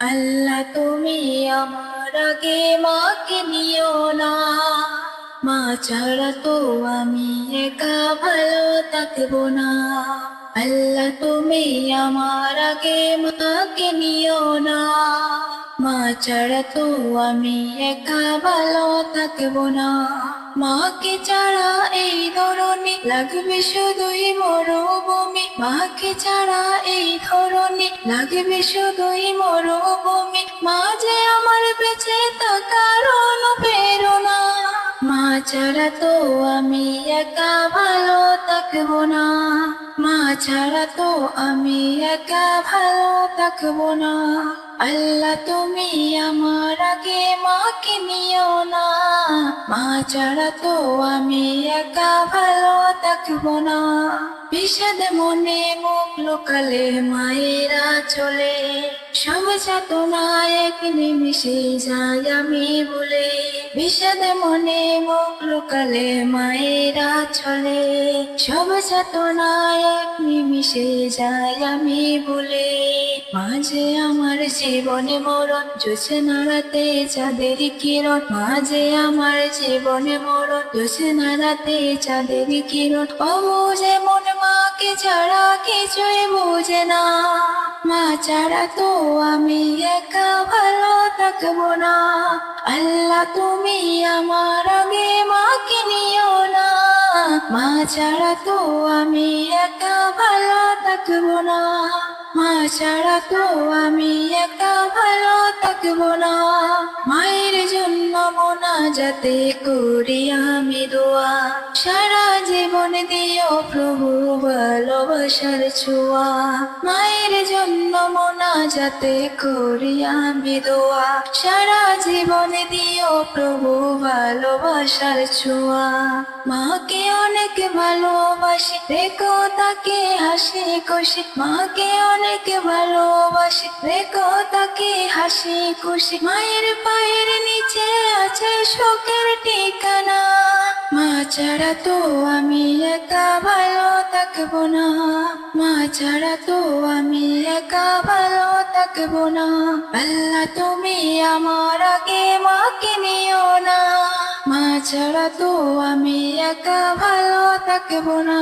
আল্লাহ, তুমি আমার আগে মাকে নিও না। মা ছাড়া তো আমি একা ভালো থাকব না। আল্লাহ, তুমি আমার আগে মাকে নিও না। মা ছাড়া তো আমি একা ভালো থাকব না। মাকে ছাড়া এই ধরনে লাগবে শুধুই মরুভূমি। মাকে ছাড়া এই ধরনে লাগবে শুধুই মরুভূমি। মা যে আমার বেঁচে থাকার অনুপ্রেরণা মা ছাড়া তো আমি একা ভালো থাকব না। মা ছাড়া তো আমি একা ভালো থাকব না। আল্লাহ তুমি আমার আগে মাকে নিও না। মা ছাড়া তো আমি একা ভালো থাকব না। বিষাদ মনে মুখ লোকালে মায়েরা চলে। সব যাতনা এক নিমিষে যাই আমি বলে। বিষাদ মনে মুখ লোকালে মায়েরা চলে। সব যাতনা এক নিমিষে যাই আমি বলে। মাঝে আমার জীবনে মরণ জোছে নাড়াতে চাঁদের কিরণ, মাঝে আমার জীবনে মরণ, জোছে নাড়াতে চাঁদের কিরণ। অবুঝে মন মাকে ছাড়া কিছুই বুঝে না। মা ছাড়া তো আমি একা ভালো থাকব না। আল্লাহ তুমি আমার আগে মাকে নিও না মা ছাড়া তো আমি একা ভালো থাকব না। মা ছাড়া তো আমি একা ভালো থাকব না। মায়ের জন্য মোনা যাতে করি আমি দোয়া। সারা জীবন দিও প্রভু ভালোবাসার ছোঁয়া। মায়ের জন্য মোনা যাতে করি আমি দোয়া। সারা জীবন দিও প্রভু ভালোবাসার ছোঁয়া। মাকে অনেক ভালোবাসি দেখো তাকে হাসি খুশি। মাকে অনেক ভালোবাসি দেখো তাকে হাসি খুশি। মায়ের পায়ের নিচে আছে সুখের ঠিকানা। মা ছাড়া তো আমি একা ভালো থাকব না। মা ছাড়া তো আমি একা ভালো থাকব না। আল্লাহ তুমি আমার আগে মাকে নিও না। ছাড়া তো আমি একা ভালো থাকব না।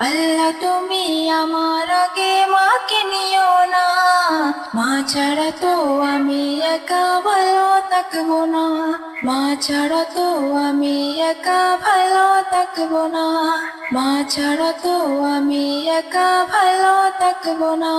আল্লাহ তুমি আমার আগে মাকে নিও না। মা ছাড়া তো আমি একা ভালো থাকব না। মা ছাড়া তো আমি একা ভালো থাকব না। মা ছাড়া তো আমি একা ভালো থাকব না।